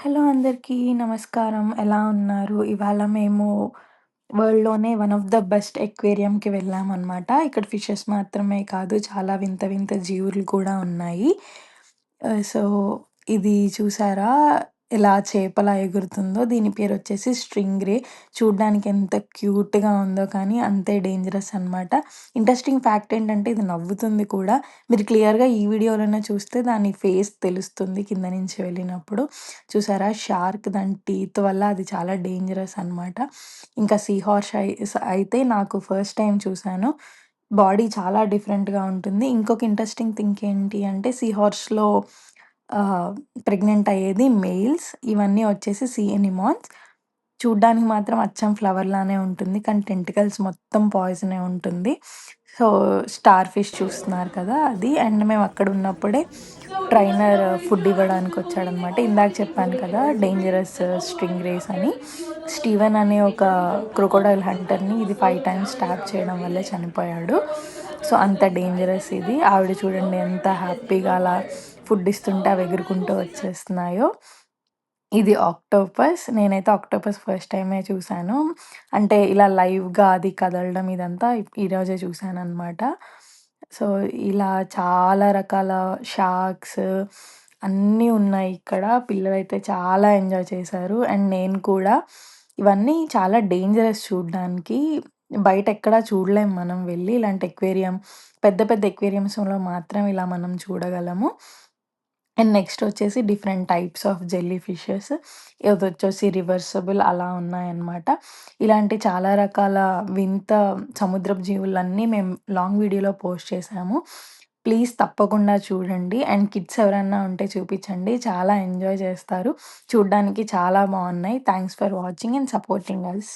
Hello అందరికీ నమస్కారం. ఎలా ఉన్నారు? ఇవాళ మేము వరల్డ్‌లోనే వన్ ఆఫ్ ద బెస్ట్ ఎక్వేరియంకి వెళ్ళామనమాట. ఇక్కడ ఫిషెస్ మాత్రమే కాదు చాలా వింత వింత జీవులు కూడా ఉన్నాయి. సో, ఇది చూసారా? ఎలా చేపలా ఎగురుతుందో దీని పేరు వచ్చేసి స్ట్రింగ్ రే. చూడడానికి ఎంత క్యూట్‌గా ఉందో కానీ అంతే డేంజరస్ అనమాట. ఇంట్రెస్టింగ్ ఫ్యాక్ట్ ఏంటంటే ఇది నవ్వుతుంది కూడా. మీరు క్లియర్‌గా ఈ వీడియోలోనే చూస్తే దాని ఫేస్ తెలుస్తుంది కింద నుంచి వెళ్ళినప్పుడు. చూసారా? షార్క్ దాని టీత్ వల్ల అది చాలా డేంజరస్ అనమాట. ఇంకా సీ హార్స్ అయితే నాకు ఫస్ట్ టైం చూశాను బాడీ చాలా డిఫరెంట్‌గా ఉంటుంది. ఇంకొక ఇంట్రెస్టింగ్ థింగ్ ఏంటి అంటే సీ హార్స్‌లో ప్రెగ్నెంట్ అయ్యేది మేల్స్. ఇవన్నీ వచ్చేసి సీ ఎనిమాన్స్. చూడ్డానికి మాత్రం అచ్చం ఫ్లవర్ లానే ఉంటుంది. కానీ టెంటికల్స్ మొత్తం పాయిజనే ఉంటుంది. సో, స్టార్ ఫిష్ చూస్తున్నారు కదా! అది. అండ్ మేము అక్కడ ఉన్నప్పుడే ట్రైనర్ ఫుడ్ ఇవ్వడానికి వచ్చాడనమాట. ఇందాక చెప్పాను కదా! డేంజరస్ స్ట్రింగ్ రేస్ అని. స్టీవెన్ అనే ఒక క్రొకోడైల్ హంటర్‌ని ఇది ఫైవ్ టైమ్స్ స్టాప్ చేయడం వల్లే చనిపోయాడు. సో, అంత డేంజరస్ ఇది. ఆవిడ చూడండి ఎంత హ్యాపీగా అలా ఫుడ్ ఇస్తుంటే అవి ఎగురుకుంటూ వచ్చేస్తున్నాయో. ఇది ఆక్టోపస్. నేనైతే ఆక్టోపస్ ఫస్ట్ టైమే చూశాను అంటే ఇలా లైవ్‌గా అది కదలడం ఇదంతా ఈరోజే చూసాననమాట. సో, ఇలా చాలా రకాల షార్క్స్ అన్నీ ఉన్నాయి ఇక్కడ. పిల్లలైతే చాలా ఎంజాయ్ చేశారు. అండ్ నేను కూడా. ఇవన్నీ చాలా డేంజరస్ చూడడానికి బయట ఎక్కడా చూడలేం మనం వెళ్ళి ఇలాంటి ఎక్వేరియం పెద్ద పెద్ద ఎక్వేరియంస్‌లో మాత్రం ఇలా మనం చూడగలము. అండ్ నెక్స్ట్ వచ్చేసి different types of jelly fishes. ఇది వచ్చేసి రివర్సబుల్ అలా ఉన్నాయన్నమాట. ఇలాంటి చాలా రకాల వింత సముద్రపు జీవులన్నీ మేము లాంగ్ వీడియోలో పోస్ట్ చేసాము ప్లీజ్ తప్పకుండా చూడండి. అండ్ కిడ్స్ ఎవరైనా ఉంటే చూపించండి. చాలా ఎంజాయ్ చేస్తారు. చూడడానికి చాలా బాగున్నాయి thanks for watching and supporting us.